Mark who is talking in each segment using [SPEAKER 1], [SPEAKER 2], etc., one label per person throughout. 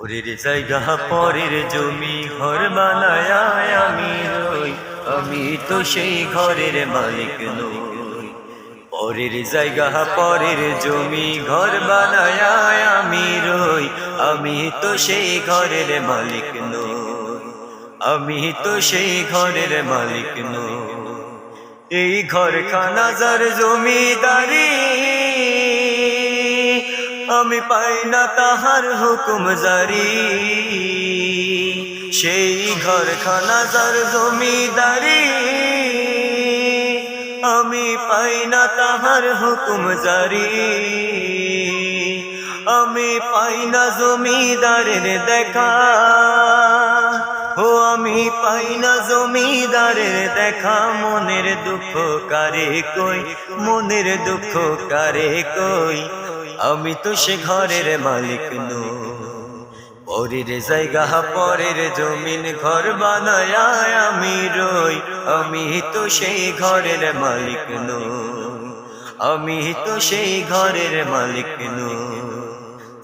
[SPEAKER 1] পরের জায়গা, পরের জমি, ঘর বানায় আমি রই আমি তো সেই ঘরের মালিক নই। পরের জায়গা, পরের জমি, ঘর বানায় আমি রই। আমি তো সেই ঘরের মালিক নই। আমি তো সেই ঘরের মালিক নই। এই ঘর খানা যার জমিদারি আমি পাই না তাহার হুকুম জারি। সেই ঘর খানা যার জমিদারি, আমি পাই না তাহার হুকুম জারি। আমি পাই না জমিদারের দেখা, ও আমি পাই না জমিদারের দেখা। মনের দুঃখ কারে কই, মনের দুঃখ কারে কই? আমি তো সে ঘরের মালিক নই। পরের জায়গা পরের জমিন ঘর বানায় আমি রই। আমি তো সেই ঘরের মালিক নই। আমি তো সেই ঘরের মালিক নই।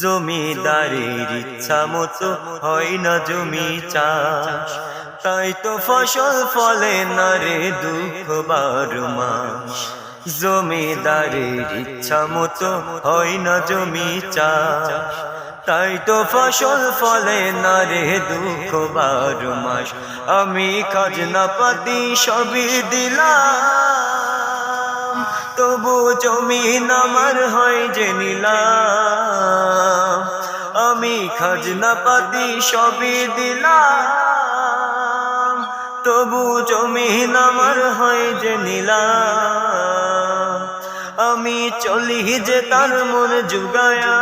[SPEAKER 1] জমিদারের ইচ্ছা মতো হয় না জমি চাষ। তাই তো ফসল ফলে না রে দুঃখ বারো মাস। জমিদারের ইচ্ছা মতো হয় না জমি চাষ। তাই তো ফসল ফলে না রে দুঃখ বারো মাস। আমি খাজনা পাতি সবই দিলাম, তবু জমিন আমার হয় যে নিলাম। আমি খাজনা পাতি সবই দিলাম, তবু জমিন আমার হয় যে নিলাম। চলি যে তার মন যুগায়া।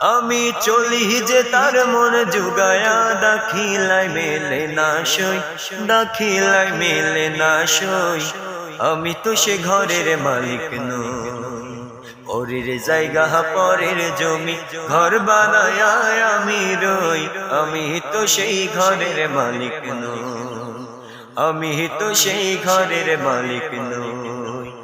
[SPEAKER 1] আমি চলি যে তার মন যুগায়া। দাখিলাই মেলে না সই, দাখিলাই মেলে না সই। আমি তো সে ঘরের মালিক নই। পরের জায়গা পরের জমি, ঘর বানায় আমি রই। আমি তো সেই ঘরের মালিক নই। আমি তো সেই ঘরের মালিক নই।